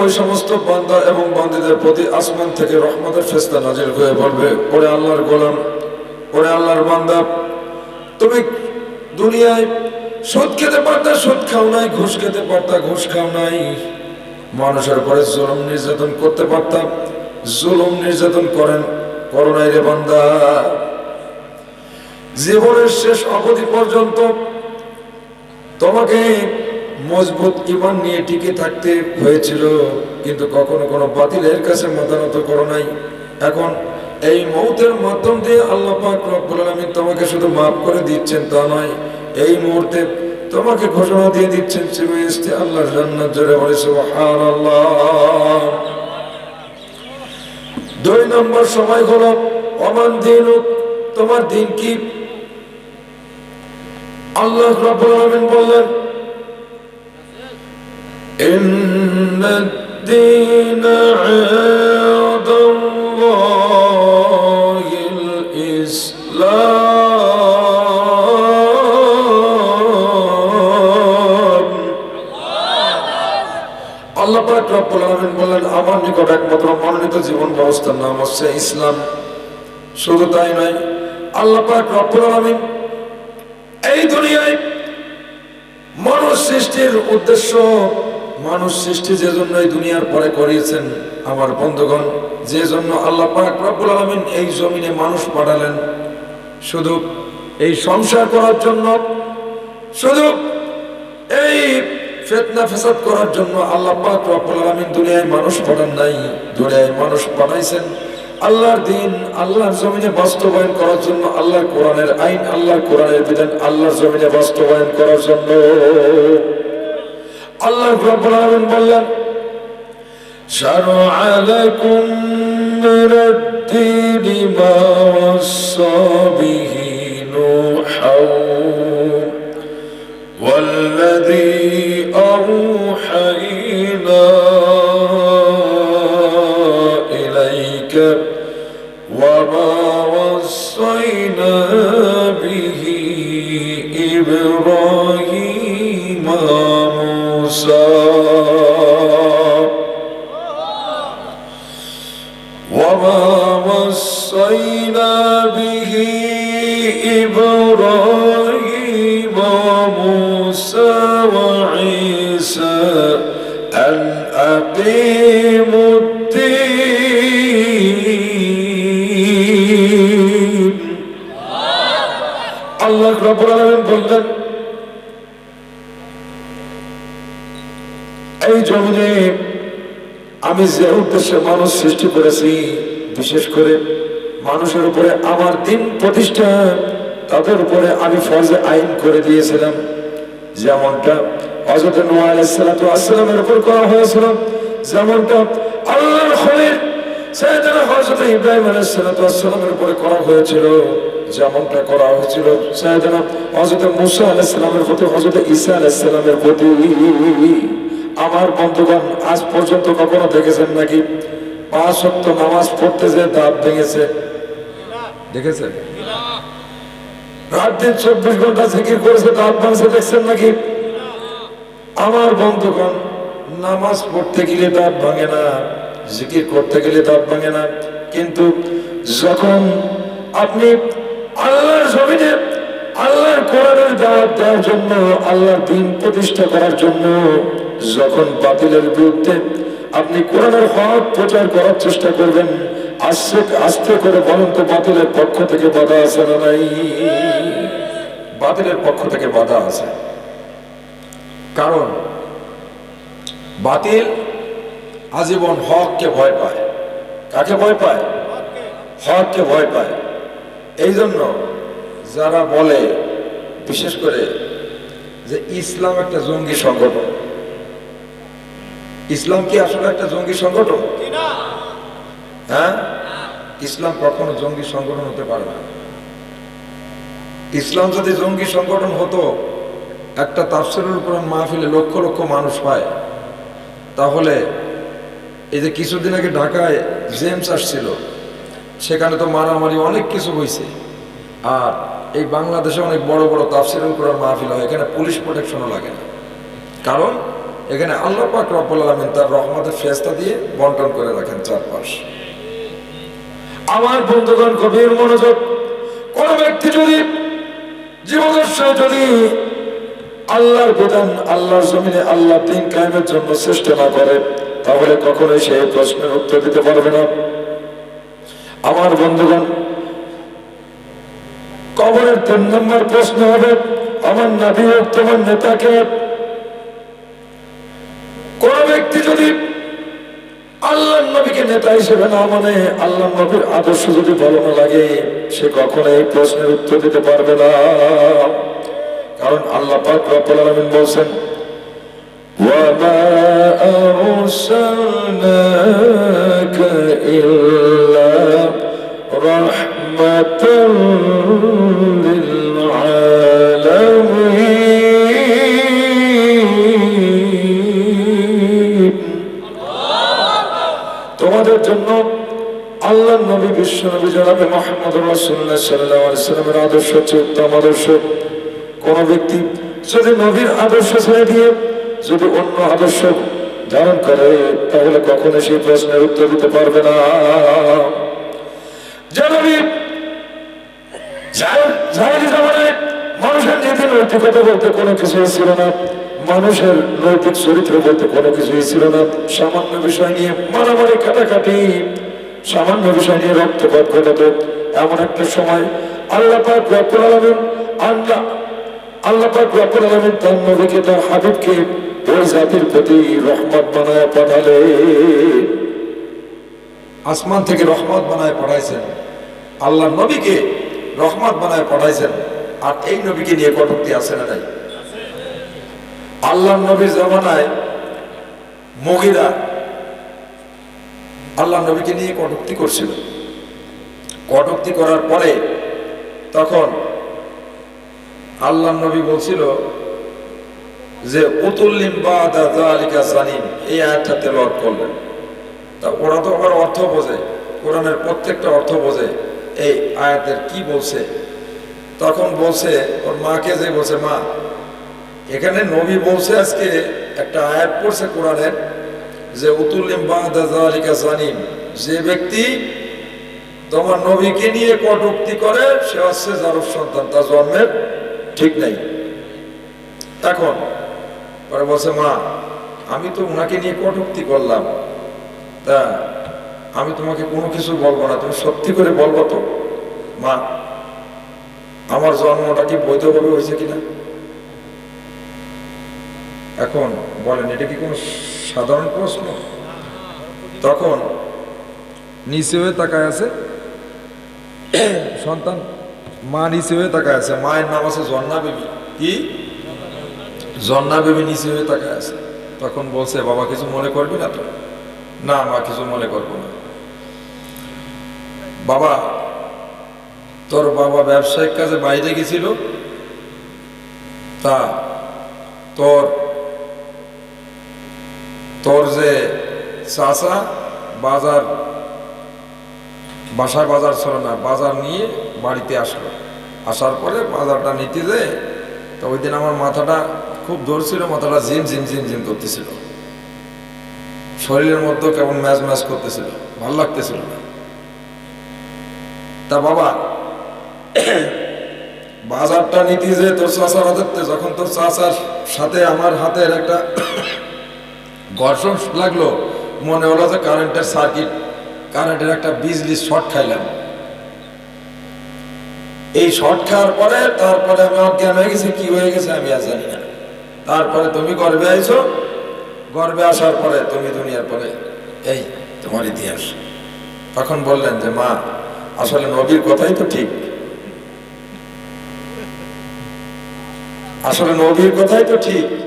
ওই সমস্ত বান্দা এবং বান্দীদের প্রতি আসমান থেকে রহমতের ফেস্তা নাজির হয়ে বলবে, ওরে আল্লাহর গোলাম, ওরে আল্লাহর বান্দা, তুমি দুনিয়ায় সুদ খেতে পারতা, সুদ খাও নাই, ঘুষ খেতে পারতা, ঘুষ খাও নাই। মানুষের উপরে জুলুম নির্যাতন করতে পারতাম জুলুম নির্যাতন করেন, করো নাই রে বান্দা। জীবনের শেষ অবধি পর্যন্ত তোমাকে মজবুত ইমান নিয়ে টিকে থাকতে হয়েছিল, কিন্তু কখনো কোনো বাতিলের কাছে মাথা নত করো নাই। এখন এই মৌতের মাধ্যম দিয়ে আল্লাহ আলামিন তোমাকে শুধু মাফ করে দিচ্ছেন তা নয়, এই মুহূর্তে তোমাকে ঘোষণা দিয়ে দিচ্ছেন জান্নাত জোরে দুই নম্বর সময় হলো অমান দিন, তোমার দিন কি? আল্লাহ রাব্বুল বললেন إن الدين عند الله الإسلام আল্লাহ পাক রব্বুল আলামিন বললেন আমার নিকট একমাত্র মনোনীত জীবন ব্যবস্থার নাম হচ্ছে ইসলাম শুধু তাই নয় আল্লাহ পাক রব্বুল আলামিন এই দুনিয়ায় মানুষ সৃষ্টির উদ্দেশ্য মানুষ সৃষ্টি যে জন্য এই দুনিয়ার পরে করিয়েছেন, আমার বন্ধুগণ, যে জন্য আল্লাহ পাক রব্বুল আলামিন এই জমিনে মানুষ পাঠালেন, শুধু এই সংসার করার জন্য, শুধু এই ফেতনা ফেসাদ করার জন্য আল্লাহ পাক রব্বুল আলামিন দুনিয়ায় মানুষ পাঠান নাই, দুনিয়ায় মানুষ পাঠাইছেন। আল্লাহর দিন, আল্লাহর জমিনে বাস্তবায়ন করার জন্য আল্লাহর কোরআনের আইন, আল্লাহর কোরআনের বিধান, আল্লাহর জমিনে বাস্তবায়ন করার জন্য। আল্লাহ রব্বুল আলামিন বললেন شرع لكم من الدين ما وصى به نوحا والذي أوحينا إليك وما وصينا به إبراهيم موسى وما وصينا به إبراهيم وموسى وعيسى أن أقيموا الدين. الله أكبر. العالمين بلدن জমিনে আমি যে উদ্দেশ্যে মানুষ সৃষ্টি করেছি, বিশেষ করে মানুষের উপরে আমার দিন প্রতিষ্ঠা, তাদের উপরে আমি ফরজে আইন করে দিয়েছিলাম। যেমনটা করা হয়েছিল, যেমনটা ঈসা প্রতি। আমার বন্ধুগণ আজ পর্যন্ত কখনো দেখেছেন নাকি? পাঁচ সপ্ত নামাজ পড়তে যে দাঁত ভেঙেছে। দেখেছেন? রাত দিন চব্বিশ ঘণ্টা জিকির করেছে দাঁত ভাঙছে দেখছেন নাকি? আমার বন্ধুগণ নামাজ পড়তে গেলে দাঁত ভাঙে না জিকির করতে গেলে দাঁত ভাঙে না। কিন্তু যখন আপনি কোরআনের দাওয়াত দেওয়ার জন্য, আল্লাহর দিন প্রতিষ্ঠা করার জন্য যখন বাতিলের বিরুদ্ধে আপনি কোরআনের হক প্রচার করার চেষ্টা করবেন আস্তে আস্তে করে বলেন তো, বাতিলের পক্ষ থেকে বাধা আছে না নাই? বাতিলের পক্ষ থেকে বাধা আছে। কারণ বাতিল আজীবন হককে ভয় পায়। কাকে ভয় পায়? হককে ভয় পায়। এই জন্য যারা বলে বিশেষ করে যে ইসলাম একটা জঙ্গি সংগঠন। ইসলাম কি আসলে একটা জঙ্গি সংগঠন? হ্যাঁ? ইসলাম কখনো জঙ্গি সংগঠন হতে পারে না। ইসলাম যদি জঙ্গি সংগঠন হতো, একটা তাফসিরুল কোরআন মাহফিলে লক্ষ লক্ষ মানুষ পায় তাহলে এই যে কিছুদিন আগে ঢাকায় জেমস আসছিল, সেখানে তো মারামারি অনেক কিছু হয়েছে আর এই বাংলাদেশে অনেক বড় বড় তাফসিরুল কোরআন মাহফিল হয়, এখানে পুলিশ প্রোটেকশনও লাগে না। কারণ এখানে আল্লাহ পাক রব্বুল আলামিন তার রহমতের ফেস্তা দিয়ে বন্টন করে রাখেন চারপাশ। আমার বন্ধুগণ, গভীর মনোযোগ, কোন ব্যক্তি যদি জীবদর্শয় যদি আল্লাহর বিধান আল্লাহর জমিনে আল্লাহ দিন কায়েমের জন্য চেষ্টা না করে, তাহলে কখনোই সেই প্রশ্নের উত্তর দিতে পারবে না। আমার বন্ধুগণ কবরের তিন নম্বর প্রশ্ন হবে, আমার নাবি তোমার নেতাকে কোন ব্যক্তি যদি আল্লাহ নবীকে নেতা হিসেবে না মানে আল্লাহ নবীর আদর্শ যদি বলানো লাগে, সে কখনো এই প্রশ্নের উত্তর দিতে পারবে না। কারণ আল্লাহ পাক রব্বুল আলামিন বলেন ওয়া মা আরসালনাকা ইল আদর্শ হচ্ছে কোন ব্যক্তি যদি নবীর আদর্শ ছেড়ে দিয়ে যদি অন্য আদর্শ ধারণ করে, তাহলে কখনো সেই প্রশ্নের উত্তর দিতে পারবে না। মানুষের বলতে কোনো কিছুই ছিল না। মানুষের নৈতিক চরিত্র বলতে কোনো কিছুই ছিল না। সামান্য বিষয় নিয়ে মারামারি, কাটাকাটি সামান্য বিষয় নিয়ে রক্তপাত ঘটাতো এমন একটা সময় আল্লাহ পাক আলামিন আল্লাহ আল্লাহ পাক আলামিন তার নবীকে, তার হাবিবকে ওই জাতির প্রতি রহমত বানায় পাঠালে। আসমান থেকে রহমত বানায় পাঠাইছেন। আল্লাহ নবীকে রহমত বানায় পাঠাইছেন। আর এই নবীকে নিয়ে কটুক্তি আছে না নাই? আল্লাহ নবীর জামানায় মহিলা আল্লাহ নবীকে নিয়ে কটুক্তি করছিল। কটুক্তি করার পরে তখন আল্লাহ নবী বলছিল যে উতুল্লিম বা দালিকা জানিম এই আয়াতটা তেলাওয়াত করলেন। তা ওরা তো আবার অর্থ বোঝে, কোরআনের প্রত্যেকটা অর্থ বোঝে, এই আয়াতের কি বলছে? তখন বলছে, ওর মাকে যে বলছে, মা, এখানে নবী বলছে আজকে একটা আয়াত পড়ছে কোরআনের যে বাদালিকা জানিম যে ব্যক্তি তোমার নবীকে নিয়ে কটুক্তি করে, সে হচ্ছে যারব সন্তান, তার জন্মের ঠিক নাই। এখন পরে বলছে, মা, আমি তো ওনাকে নিয়ে কটুক্তি করলাম। তা আমি তোমাকে কোনো কিছু বলব না, তুমি সত্যি করে বলব তো। মা, আমার জন্মটা কি বৈধভাবে হয়েছে কিনা? এখন বলেন, এটা কি কোনো সাধারণ প্রশ্ন? তখন নিচে হয়ে তাকায় আছে, সন্তান, মা নিচে হয়ে তাকায় আছে, মায়ের নাম আছে জন্না বেবি। কি? জন্না বেবি নিচে হয়ে তাকায় আছে। তখন বলছে, বাবা কিছু মনে করবি না তো? না, মা কিছু মনে করব না। বাবা, তোর বাবা ব্যবসায়িক কাজে বাইরে গেছিল, তা তোর তোর যে চাচা, বাজার, বাসায় বাজার ছিল না, বাজার নিয়ে বাড়িতে আসলো। আসার পরে বাজারটা নিতে যে তো ওই দিন আমার মাথাটা খুব ধরছিল মাথাটা ঝিম ঝিম ঝিম ঝিম করতেছিল। শরীরের মধ্যে কেমন ম্যাচ ম্যাচ করতেছিল, ভালো লাগতেছিল না। তা বাবা, বাজারটা নিতে যে তোর চাচার হাতে যখন তোর চাষার সাথে আমার হাতের একটা ঘর্ষণ লাগল মনে হলো যে কারেন্টের সার্কিট কারেন্টের একটা বিজলি শর্ট খাইলাম। এই শর্ট খাওয়ার পরে, তারপরে আমি অজ্ঞান হয়ে গেছে, কি হয়ে গেছে আমি আর জানি না। তারপরে তুমি গর্বে আইছো। গর্বে আসার পরে, তুমি দুনিয়ার পরে, এই, তোমার ইতিহাস। তখন বললেন যে, মা, আসলে নবীর কথাই তো ঠিক। আসলে নবীর কথাই তো ঠিক।